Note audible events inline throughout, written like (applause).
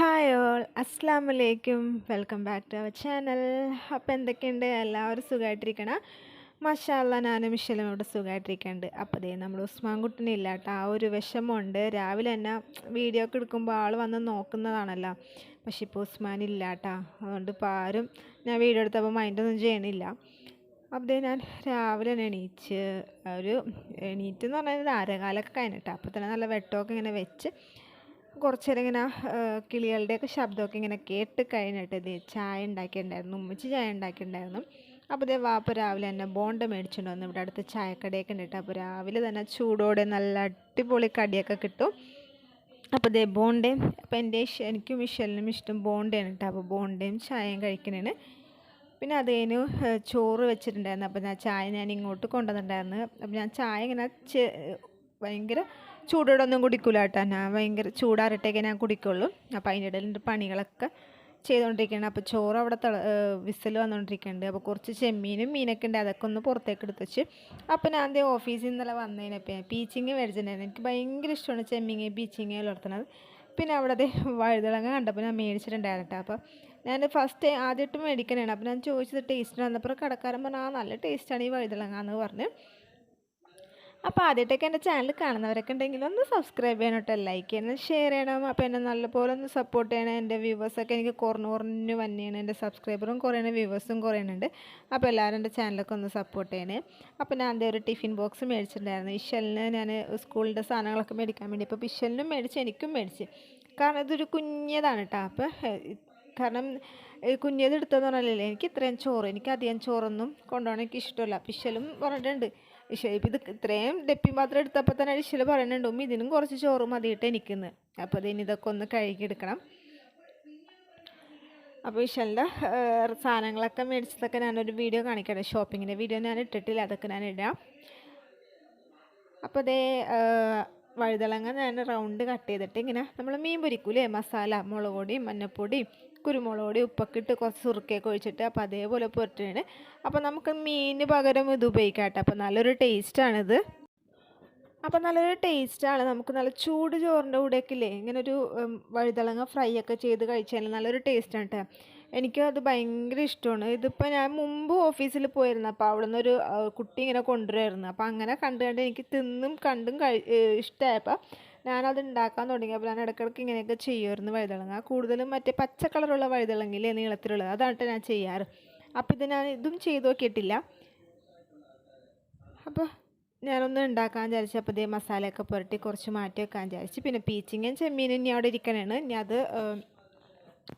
Hi all അസ്സാം വലൈക്കും welcome back to our channel അപ്പോൾ എന്തൊക്കെയുണ്ട്? എല്ലാവരും സുഖമായിട്ടിരിക്കണം മഷാല്ല ഞാനും മിഷലും ഇവിടെ സുഖമായിട്ടിരിക്കുന്നുണ്ട് അപ്പോൾ ദേ നമ്മൾ ഉസ്മാൻ കുട്ടിനെ ഇല്ല കേട്ടോ ആ ഒരു വിഷമമുണ്ട്. രാവിലെ തന്നെ വീഡിയോ ഒക്കെ എടുക്കുമ്പോൾ ആൾ വന്ന് നോക്കുന്നതാണല്ലോ. പക്ഷെ ഇപ്പോൾ ഉസ്മാൻ ഇല്ല കേട്ടോ അതുകൊണ്ട് ഇപ്പോൾ ആരും ഞാൻ വീഡിയോ എടുത്തപ്പോൾ മൈൻഡൊന്നും ചെയ്യണില്ല. അപ്പോൾ ഞാൻ രാവിലെ തന്നെ എണീച്ച് ഒരു എണീറ്റ് എന്ന് പറഞ്ഞാൽ അരകാലൊക്കെ കഴിഞ്ഞിട്ടാണ് അപ്പോൾ തന്നെ നല്ല വെട്ടമൊക്കെ ഇങ്ങനെ വെച്ച് കുറച്ച് നേരം ഇങ്ങനെ കിളികളുടെയൊക്കെ ശബ്ദമൊക്കെ ഇങ്ങനെ കേട്ട് കഴിഞ്ഞിട്ട് ഇത് ചായ ഉണ്ടാക്കിയിട്ടുണ്ടായിരുന്നു ഉമ്മച്ചി ചായ ഉണ്ടാക്കിയിട്ടുണ്ടായിരുന്നു. അപ്പോൾ ഇതേ വാപ്പ രാവിലെ തന്നെ ബോണ്ട മേടിച്ചിട്ട് വന്നു. ഇവിടെ അടുത്ത് ചായക്കടയൊക്കെ ഉണ്ടിട്ട് അപ്പോൾ രാവിലെ തന്നെ ചൂടോടെ നല്ല അടിപൊളി കടിയൊക്കെ കിട്ടും. അപ്പോൾ ഇതേ ബോണ്ടയും അപ്പോൾ എന്റെ എനിക്കും മിഷലിനും ഇഷ്ടം ബോണ്ടയാണ് കേട്ടോ. അപ്പോൾ ബോണ്ടയും ചായയും കഴിക്കണേന്. പിന്നെ അത് കഴിഞ്ഞ് ചോറ് വെച്ചിട്ടുണ്ടായിരുന്നു. അപ്പോൾ ഞാൻ ചായ ഞാൻ ഇങ്ങോട്ട് കൊണ്ടുവന്നിട്ടുണ്ടായിരുന്നു. അപ്പോൾ ഞാൻ ചായ ഇങ്ങനെ ഭയങ്കര ചൂടോടെ ഒന്നും കുടിക്കില്ല കേട്ടോ ഞാൻ ഭയങ്കര ചൂടാറിട്ടേക്കേ ഞാൻ കുടിക്കുള്ളൂ. അപ്പോൾ അതിന്റെ ഇടയിൽ എന്റെ പണികളൊക്കെ ചെയ്തുകൊണ്ടിരിക്കുകയാണ് അപ്പോൾ ചോറ് അവിടെ തിള വിസിൽ വന്നുകൊണ്ടിരിക്കുന്നുണ്ട് അപ്പോൾ കുറച്ച് ചെമ്മീനും മീനൊക്കെ ഉണ്ട്. അതൊക്കെ ഒന്ന് പുറത്തേക്ക് എടുത്ത് വെച്ച്. അപ്പോൾ ഞാൻ അതേ ഓഫീസിൽ നിന്നല്ല വന്നതിനപ്പോൾ ഞാൻ പീച്ചിങ് മേടിച്ചിട്ടുണ്ടായിരുന്നു. എനിക്ക് ഭയങ്കര ഇഷ്ടമാണ് ചെമ്മീങ്ങ് പീച്ചിങ് വളർത്തുന്നത് പിന്നെ അവിടെ അതേ വഴുതളങ്ങ കണ്ടപ്പോൾ ഞാൻ മേടിച്ചിട്ടുണ്ടായിരുന്നു അപ്പോൾ ഞാൻ ഫസ്റ്റ് ആദ്യമായിട്ട് മേടിക്കാനാണ് അപ്പോൾ ഞാൻ ചോദിച്ചത് ടേസ്റ്റ് വന്നപ്പോൾ കടക്കാരൻ പറഞ്ഞു ആ നല്ല ടേസ്റ്റാണ് ഈ വഴുതളങ്ങ എന്ന് പറഞ്ഞ്. അപ്പോൾ ആദ്യമായിട്ടൊക്കെ എന്റെ ചാനൽ കാണുന്നവരൊക്കെ ഉണ്ടെങ്കിൽ ഒന്ന് സബ്സ്ക്രൈബ് ചെയ്യണം കേട്ടോ. ലൈക്ക് ചെയ്യണം ഷെയർ ചെയ്യണം. അപ്പോൾ എന്നെ നല്ലപോലെ ഒന്ന് സപ്പോർട്ട് ചെയ്യണം. എന്റെ വ്യൂവേഴ്സൊക്കെ എനിക്ക് കുറഞ്ഞു കുറഞ്ഞു വന്നെയാണ് എന്റെ സബ്സ്ക്രൈബറും കുറയണം വ്യൂവേഴ്സും കുറയുന്നുണ്ട് അപ്പോൾ എല്ലാവരും എന്റെ ചാനലൊക്കെ ഒന്ന് സപ്പോർട്ട് ചെയ്യണേ. അപ്പോൾ ഞാൻ അതേ ഒരു ടിഫിൻ ബോക്സ് മേടിച്ചിട്ടുണ്ടായിരുന്നു. ഇഷലിന് ഞാൻ സ്കൂളിന്റെ സാധനങ്ങളൊക്കെ മേടിക്കാൻ വേണ്ടി അപ്പോൾ ഇഷലിനും മേടിച്ച് എനിക്കും മേടിച്ച്. കാരണം ഇതൊരു കുഞ്ഞതാണ് കേട്ടോ. അപ്പോൾ കാരണം കുഞ്ഞത് എടുത്തതെന്ന് പറഞ്ഞാലേ എനിക്ക് ഇത്രയും ചോറ് എനിക്ക് അധികം ചോറൊന്നും കൊണ്ടുപോകണം എനിക്ക് ഇഷ്ടമല്ല. പിശലും പറഞ്ഞിട്ടുണ്ട്. ഇഷ ഇപ്പം ഇത് ഇത്രയും ഡെപ്പി മാത്രം എടുത്തപ്പോൾ തന്നെ ഇഷൽ പറയുന്നുണ്ട് ഉമ്മ ഇതിനും കുറച്ച് ചോറ് മതിയിട്ട് എനിക്കുന്നു. അപ്പോൾ ഇനി ഇതൊക്കെ ഒന്ന് കഴുകിയെടുക്കണം അപ്പോൾ ഇഷലിന്റെ സാധനങ്ങളൊക്കെ മേടിച്ചതൊക്കെ ഞാനൊരു വീഡിയോ കാണിക്കട്ടെ. ഷോപ്പിങ്ങിന്റെ വീഡിയോ ഞാൻ ഇട്ടിട്ടില്ല അതൊക്കെ ഞാൻ ഇടാം. അപ്പോൾ അതേ വഴുതളങ്ങ ഞാൻ റൗണ്ട് കട്ട് ചെയ്തിട്ട് ഇങ്ങനെ നമ്മൾ മീൻ പൊരിക്കൂലേ? മസാല മുളക് പൊടിയും മഞ്ഞപ്പൊടിയും കുരുമുളക് പൊടി ഉപ്പൊക്കെ ഇട്ട് കുറച്ച് സുറുക്കയൊക്കെ ഒഴിച്ചിട്ട് അപ്പോൾ അതേപോലെ പുരട്ടാണ് അപ്പോൾ നമുക്ക് മീനിന് പകരം ഇത് ഉപയോഗിക്കാം കേട്ടോ അപ്പോൾ നല്ലൊരു ടേസ്റ്റാണിത്. അപ്പോൾ നല്ലൊരു ടേസ്റ്റാണ്. നമുക്ക് നല്ല ചൂട് ചോറിന്റെ കൂടെയൊക്കെ ഇല്ലേ? ഇങ്ങനെ ഒരു വഴുതളങ്ങ ഫ്രൈ ഒക്കെ ചെയ്ത് കഴിച്ചാൽ നല്ലൊരു ടേസ്റ്റാണ് കേട്ടോ എനിക്ക് അത് ഭയങ്കര ഇഷ്ടമാണ്. ഇതിപ്പോൾ ഞാൻ മുമ്പ് ഓഫീസിൽ പോയിരുന്നു. അപ്പോൾ അവിടെ നിന്നൊരു കുട്ടി ഇങ്ങനെ കൊണ്ടുവരുമായിരുന്നു അപ്പോൾ അങ്ങനെ കണ്ട് കണ്ട് എനിക്ക് തിന്നും കണ്ടും കഴി ഇഷ്ടമായപ്പോൾ ഞാനത് ഉണ്ടാക്കാൻ തുടങ്ങിയപ്പോൾ ഞാൻ ഇടയ്ക്കിടയ്ക്ക് ഇങ്ങനെയൊക്കെ ചെയ്യുമായിരുന്നു വഴുതളങ്ങ കൂടുതലും മറ്റേ പച്ച കളറുള്ള വഴുതിളങ്ങില്ലേ നീളത്തിലുള്ളത്? അതാണ് ഞാൻ ചെയ്യാറ്. അപ്പോൾ ഇത് ഞാൻ ഇതും ചെയ്തു നോക്കിയിട്ടില്ല. അപ്പോൾ ഞാനൊന്ന് ഉണ്ടാക്കാൻ വിചാരിച്ചു. അപ്പോൾ ഇതേ മസാലയൊക്കെ പുരട്ടി കുറച്ച് മാറ്റി വെക്കാൻ വിചാരിച്ചു. പിന്നെ പീച്ചിങ്ങൻ ചെമ്മീനും ഇനി അവിടെ ഇരിക്കണേണ്. ഇനി അത്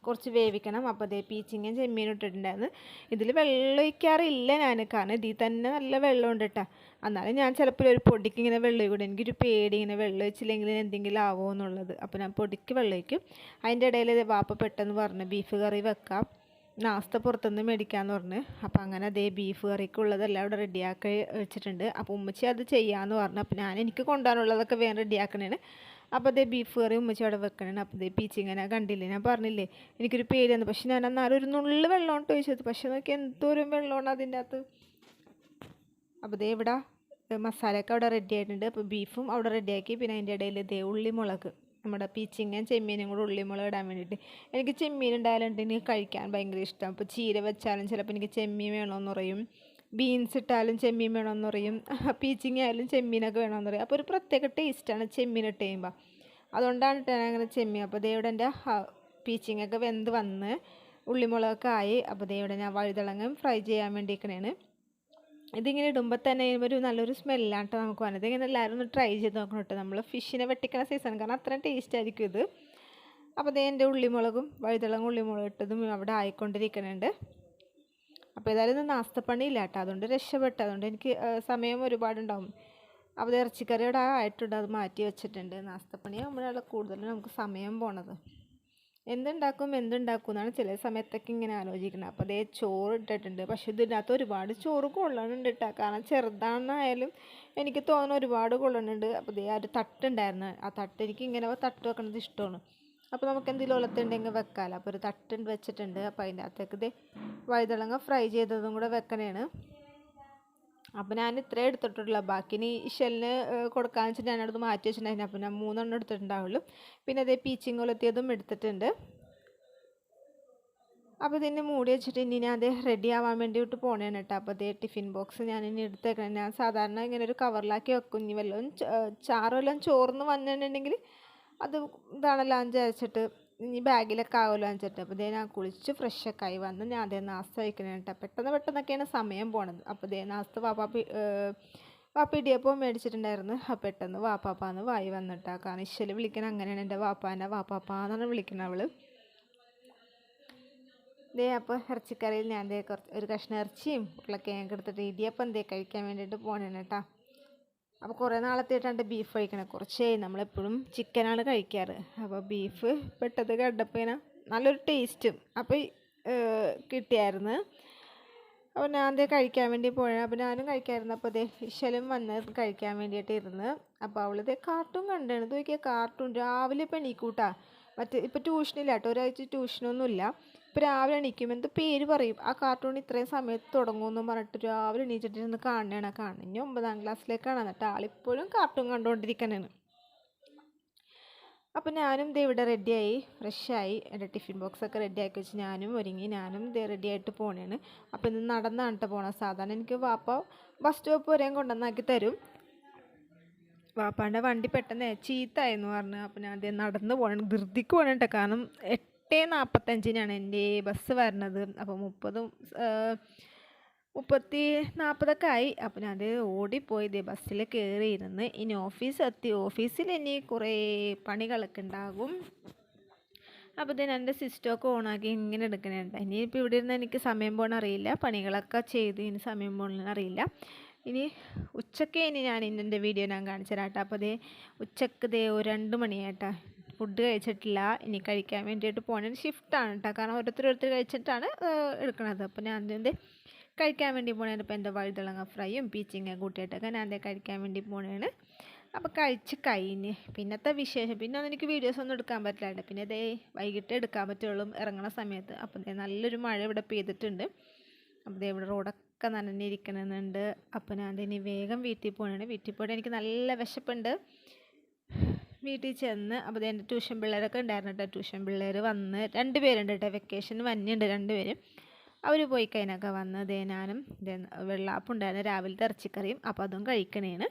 കുറച്ച് വേവിക്കണം. അപ്പോൾ അതേ പീച്ചിങ്ങയും ചെമ്മീനും ഇട്ടിട്ടുണ്ടായിരുന്നു. ഇതിൽ വെള്ളം ഒഴിക്കാറില്ല ഞാൻ കാരണം ഇതിൽ തന്നെ നല്ല വെള്ളം ഉണ്ട് കേട്ടോ എന്നാലും ഞാൻ ചിലപ്പോൾ ഒരു പൊടിക്ക് ഇങ്ങനെ വെള്ളം ഒഴിക്കും. എനിക്കൊരു പേടി ഇങ്ങനെ വെള്ളം ഒഴിച്ചില്ലെങ്കിൽ എന്തെങ്കിലും ആവുമോ എന്നുള്ളത്. അപ്പോൾ ഞാൻ പൊടിക്ക് വെള്ളം ഒഴിക്കും. അതിന്റെ ഇടയിൽ വാപ്പ പെട്ടെന്ന് പറഞ്ഞു ബീഫ് കറി വെക്കാം. നാസ്ത പുറത്തുനിന്ന് മേടിക്കാമെന്ന് പറഞ്ഞ്. അപ്പോൾ അങ്ങനെ അതേ ബീഫ് കറിക്കുള്ളതെല്ലാം ഇവിടെ റെഡിയാക്കി വെച്ചിട്ടുണ്ട്. അപ്പോൾ ഉമ്മച്ചി അത് ചെയ്യാമെന്ന് പറഞ്ഞു. അപ്പോൾ ഞാൻ എനിക്ക് കൊണ്ടുപോകാനുള്ളതൊക്കെ വേഗം റെഡിയാക്കണേണ് അപ്പോൾ അതേ ബീഫ് കറി ഉമ്മച്ചി അവിടെ വെക്കണേ അപ്പോൾ അതേ പീച്ചിങ്ങനെ കണ്ടില്ലേ? ഞാൻ പറഞ്ഞില്ലേ എനിക്കൊരു പേടിയാണ്. പക്ഷെ ഞാൻ അന്നാലും ഒരു നുള്ളിൽ വെള്ളമാണ് ചോദിച്ചത്. പക്ഷെ നോക്കി എന്തോരം വെള്ളമാണ് അതിന്റെ അകത്ത്. അപ്പോൾ ദേ ഇവിടെ മസാലയൊക്കെ അവിടെ റെഡി ആയിട്ടുണ്ട്. അപ്പോൾ ബീഫും അവിടെ റെഡിയാക്കി പിന്നെ അതിന്റെ ഇടയിൽ ദേ ഉള്ളിമുളക്. നമ്മുടെ പീച്ചിങ്ങയും ചെമ്മീനും കൂടെ ഉള്ളിമുളക് ഇടാൻ വേണ്ടിയിട്ട്. എനിക്ക് ചെമ്മീൻ ഉണ്ടായാലുണ്ടെങ്കിൽ കഴിക്കാൻ ഭയങ്കര ഇഷ്ടം. അപ്പോൾ ചീര വെച്ചാലും ചിലപ്പോൾ എനിക്ക് ചെമ്മീൻ വേണമെന്ന് പറയും. ബീൻസ് ഇട്ടാലും ചെമ്മീൻ വേണമെന്ന് പറയും. (laughs) പീച്ചിങ്ങ ആയാലും ചെമ്മീനൊക്കെ വേണമെന്ന് പറയും. അപ്പോൾ ഒരു പ്രത്യേക ടേസ്റ്റാണ് ചെമ്മീൻ ഇട്ട് കഴിയുമ്പോൾ അതുകൊണ്ടാണ് ട്ടോ ഞാൻ അങ്ങനെ ചെമ്മീൻ. അപ്പോൾ ദേ ഇവിടെ എന്റെ പീച്ചിങ്ങൊക്കെ വെന്ത് വന്ന് ഉള്ളിമുളകൊക്കെ ആയി. അപ്പോൾ ദേ ഇവിടെ ഞാൻ വഴുതിളങ്ങും ഫ്രൈ ചെയ്യാൻ വേണ്ടിയിരിക്കണേണ്. ഇതിങ്ങനെ ഇടുമ്പോൾ തന്നെ ഒരു നല്ലൊരു സ്മെല്ലാണ് കേട്ടോ നമുക്ക് വന്നത്. ഇങ്ങനെ എല്ലാവരും ഒന്ന് ട്രൈ ചെയ്ത് നോക്കണം കേട്ടോ നമ്മൾ ഫിഷിനെ വെട്ടിക്കണ സീസൺ കാരണം അത്രയും ടേസ്റ്റ് ആയിരിക്കും ഇത്. അപ്പോൾ ദേ എന്റെ ഉള്ളിമുളകും വഴുതിളങ്ങും ഉള്ളിമുളക് ഇട്ടതും അവിടെ ആയിക്കൊണ്ടിരിക്കുന്നുണ്ട് അപ്പോൾ ഏതായാലും ഇന്ന് നാസ്തപ്പണിയില്ല കേട്ടോ അതുകൊണ്ട് രക്ഷപ്പെട്ടു. അതുകൊണ്ട് എനിക്ക് സമയം ഒരുപാടുണ്ടാവും. അപ്പോൾ ഇത് ആ ആയിട്ടുണ്ട്. അത് മാറ്റി വെച്ചിട്ടുണ്ട്. നാസ്തപ്പണി ആകുമ്പോഴാണ് കൂടുതലും നമുക്ക് സമയം പോണത്. എന്തുണ്ടാക്കും എന്തുണ്ടാക്കും എന്നാണ് ചില സമയത്തൊക്കെ ഇങ്ങനെ ആലോചിക്കുന്നത്. അപ്പോൾ അതേ ചോറ് ഇട്ടിട്ടുണ്ട്. പക്ഷെ ഇതിനകത്ത് ഒരുപാട് ചോറ് കൊള്ളണുണ്ട് കേട്ടോ കാരണം ചെറുതാണെന്നായാലും എനിക്ക് തോന്നുന്നു ഒരുപാട് കൊള്ളണുണ്ട്. അപ്പോൾ ദേ ആ ഒരു തട്ടുണ്ടായിരുന്നു. ആ തട്ട് എനിക്ക് ഇങ്ങനെ തട്ട് വെക്കണത് ഇഷ്ടമാണ്. അപ്പോൾ നമുക്ക് എന്തെങ്കിലും ഒലത്തുണ്ടെങ്കിൽ വെക്കാമല്ലോ അപ്പോൾ ഒരു തട്ടുണ്ട് വെച്ചിട്ടുണ്ട്. അപ്പോൾ അതിന്റെ അകത്തേക്ക് ഇത് വഴുതളങ്ങ ഫ്രൈ ചെയ്തതും കൂടെ വെക്കണേണ്. അപ്പോൾ ഞാൻ ഇത്രേ എടുത്തിട്ടുള്ളൂ. ബാക്കി ഇനി ഷെല്ലിന് കൊടുക്കാന്ന് വെച്ചിട്ട് ഞാനടുത്ത് മാറ്റി വെച്ചിട്ടുണ്ടായിരുന്നു. അപ്പോൾ ഞാൻ മൂന്നെണ്ണം എടുത്തിട്ടുണ്ടാവുള്ളൂ. പിന്നെ അതേ പീച്ചിങ് കൊലത്തിയതും എടുത്തിട്ടുണ്ട്. അപ്പോൾ ഇതിന് മൂടി വെച്ചിട്ട് ഇനി ഞാൻ അത് റെഡി ആവാൻ വേണ്ടിയിട്ട് പോണേണ് കേട്ടോ. അപ്പോൾ അതേ ടിഫിൻ ബോക്സ് ഞാൻ ഇനി എടുത്തേക്കണം. ഞാൻ സാധാരണ ഇങ്ങനെ ഒരു കവറിലാക്കി വെക്കും. ഇനി വല്ലതും ചാറ് വല്ലതും ചോർന്ന് വന്നിട്ടുണ്ടെങ്കിൽ അത് ഇതാണല്ലോ അഞ്ച് അരച്ചിട്ട് ഇനി ബാഗിലൊക്കെ ആവുമല്ലോ അഞ്ചിട്ട് അപ്പോൾ ഇതേ ഞാൻ കുളിച്ച് ഫ്രഷൊക്കെ ആയി വന്ന്. ഞാൻ അതേ നാസ്ത കഴിക്കണേ കേട്ടോ പെട്ടെന്ന് പെട്ടെന്നൊക്കെയാണ് സമയം പോണത്. അപ്പോൾ ഇതേ നാസ്ത വാപ്പാപ്പി വാപ്പ ഇടിയപ്പം മേടിച്ചിട്ടുണ്ടായിരുന്നു. പെട്ടെന്ന് വാപ്പാപ്പാന്ന് വായി വന്നിട്ടാ. കാരണം ഇശ്ശൽ വിളിക്കണ അങ്ങനെയാണ് എന്റെ വാപ്പാനെ വാപ്പാപ്പാന്നാണ് വിളിക്കുന്നത് അവൾ. ദേ അപ്പോൾ ഇറച്ചിക്കറിയിൽ ഞാൻ ദേ കുറച്ച് ഒരു കഷ്ണം ഇറച്ചിയും ഉരുളക്കിഴങ്ങ് എടുത്തിട്ട് ഇടിയപ്പം എന്തേ കഴിക്കാൻ വേണ്ടിയിട്ട് പോകണേണ് കേട്ടോ അപ്പോൾ കുറേ നാളത്തേട്ടാണ്ട് ബീഫ് കഴിക്കണേ. കുറച്ചേ നമ്മളെപ്പോഴും ചിക്കനാണ് കഴിക്കാറ്. അപ്പോൾ ബീഫ് പെട്ടത് കണ്ടപ്പോൾ നല്ലൊരു ടേസ്റ്റും അപ്പോൾ കിട്ടിയായിരുന്നു. അപ്പോൾ ഞാൻ അതേ കഴിക്കാൻ വേണ്ടി പോയ അപ്പോൾ ഞാനും കഴിക്കായിരുന്നു അപ്പോൾ അതേ ഇശലും വന്ന് കഴിക്കാൻ വേണ്ടിയിട്ട് ഇരുന്ന്. അപ്പോൾ അവളിതേ കാർട്ടൂൺ കണ്ടാണ്. നോക്കിയ കാർട്ടൂൺ രാവിലെ ഇപ്പം എണീക്കൂട്ടാ. മറ്റേ ഇപ്പോൾ ട്യൂഷനില്ല കേട്ടോ ഒരാഴ്ച ട്യൂഷനൊന്നുമില്ല ഇപ്പോൾ രാവിലെ എണീക്കും. എന്ത് പേര് പറയും? ആ കാർട്ടൂൺ ഇത്രയും സമയത്ത് തുടങ്ങുമെന്ന് പറഞ്ഞിട്ട് രാവിലെ എണീച്ചിട്ടിരുന്ന് കാണണേണ് കാണുന്നത് ഇനി ഒമ്പതാം ക്ലാസ്സിലേക്കാണ് എന്നിട്ട് ആളിപ്പോഴും കാർട്ടൂൺ കണ്ടുകൊണ്ടിരിക്കണേണ് അപ്പോൾ ഞാനും ദേ ഇവിടെ റെഡിയായി ഫ്രഷായി എന്റെ ടിഫിൻ ബോക്സൊക്കെ റെഡിയാക്കി വെച്ച് ഞാനും ഒരുങ്ങി. ഞാനും ദേ റെഡിയായിട്ട് പോണേണ്. അപ്പോൾ ഇന്ന് നടന്നാണ് കേട്ടോ പോണത്. സാധാരണ എനിക്ക് വാപ്പ ബസ് സ്റ്റോപ്പ് വരെയും കൊണ്ടുവന്നാക്കി തരും. വാപ്പാന്റെ വണ്ടി പെട്ടെന്ന് ചീത്തായെന്ന് പറഞ്ഞു. അപ്പോൾ ഞാൻ അതേ നടന്ന് പോകണം ധൃതിക്ക് പോകണം കേട്ടോ കാരണം എട്ട് നാൽപ്പത്തഞ്ചിനാണ് എന്റെ ബസ് വരണത്. അപ്പോൾ മുപ്പതും മുപ്പത്തി നാൽപ്പതൊക്കെ ആയി അപ്പോൾ ഞാൻ ഓടിപ്പോയത് ബസ്സിൽ കയറിയിരുന്ന് ഇനി ഓഫീസ് എത്തി. ഓഫീസിൽ ഇനി കുറേ പണികളൊക്കെ ഉണ്ടാകും. അപ്പോൾ ഇതിന് എന്റെ സിസ്റ്റമൊക്കെ ഓണാക്കി ഇങ്ങനെ എടുക്കണുണ്ട്. ഇനിയിപ്പോൾ ഇവിടെ ഇരുന്ന് എനിക്ക് സമയം പോകണ അറിയില്ല. പണികളൊക്കെ ചെയ്ത് ഇനി സമയം പോകണമെന്ന് അറിയില്ല. ഇനി ഉച്ചയ്ക്ക് ഇനി ഞാൻ ഇന്നെന്റെ വീഡിയോ ഞാൻ കാണിച്ചു തരാം കേട്ടോ. അപ്പോൾ അതേ ഉച്ചയ്ക്ക് ദേ ഒരു രണ്ട് മണിയായിട്ടാ. ഫുഡ് കഴിച്ചിട്ടില്ല. ഇനി കഴിക്കാൻ വേണ്ടിയിട്ട് പോകണത് ഷിഫ്റ്റാണ് കേട്ടോ കാരണം ഓരോരുത്തർ കഴിച്ചിട്ടാണ് എടുക്കണത്. അപ്പോൾ ഞാൻ അതിന്റെ കഴിക്കാൻ വേണ്ടി പോണേണ് ഇപ്പോൾ എന്റെ വഴുതളങ്ങ ഫ്രൈയും പീച്ചിങ്ങ കൂട്ടിയിട്ടൊക്കെ ഞാൻ അതേ കഴിക്കാൻ വേണ്ടി പോണേണ്. അപ്പോൾ കഴിച്ച് കഴിഞ്ഞ് പിന്നത്തെ വിശേഷം. പിന്നെ ഒന്നും എനിക്ക് വീഡിയോസ് ഒന്നും എടുക്കാൻ പറ്റില്ല പിന്നെ ഇതേ വൈകിട്ട് എടുക്കാൻ പറ്റുള്ളൂ ഇറങ്ങണ സമയത്ത്. അപ്പം നല്ലൊരു മഴ ഇവിടെ പെയ്തിട്ടുണ്ട്. അപ്പോൾ ദേ ഇവിടെ റോഡൊക്കെ നനഞ്ഞിരിക്കണമെന്നുണ്ട് അപ്പോൾ ഞാൻ ഇനി വേഗം വീട്ടിൽ പോകണേ വീട്ടിൽ പോയിട്ട് എനിക്ക് നല്ല വിശപ്പുണ്ട്. വീട്ടിൽ ചെന്ന് അപ്പോൾ എന്റെ ട്യൂഷൻ പിള്ളേരൊക്കെ ഉണ്ടായിരുന്നു കേട്ടോ ട്യൂഷൻ പിള്ളേർ വന്ന് രണ്ട് പേരുണ്ട് കേട്ടോ വെക്കേഷൻ വന്നിണ്ട് രണ്ട് പേരും. അവർ പോയി കഴിഞ്ഞൊക്കെ വന്ന് ദേ ഞാനും വെള്ളാപ്പം ഉണ്ടായിരുന്നു രാവിലത്തെ ഇറച്ചിക്കറിയും. അപ്പോൾ അതും കഴിക്കണേണ്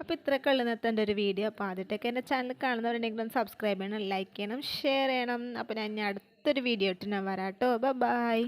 അപ്പോൾ ഇത്രയൊക്കെ ഉള്ള എന്റെ ഒരു വീഡിയോ അപ്പോൾ ആദ്യത്തെയൊക്കെ എന്റെ ചാനൽ ഒന്ന് സബ്സ്ക്രൈബ് ചെയ്യണം ലൈക്ക് ചെയ്യണം ഷെയർ ചെയ്യണം. അപ്പോൾ ഞാൻ ഇനി അടുത്തൊരു വീഡിയോ ഇട്ട് ഞാൻ വരാട്ടോ ബൈ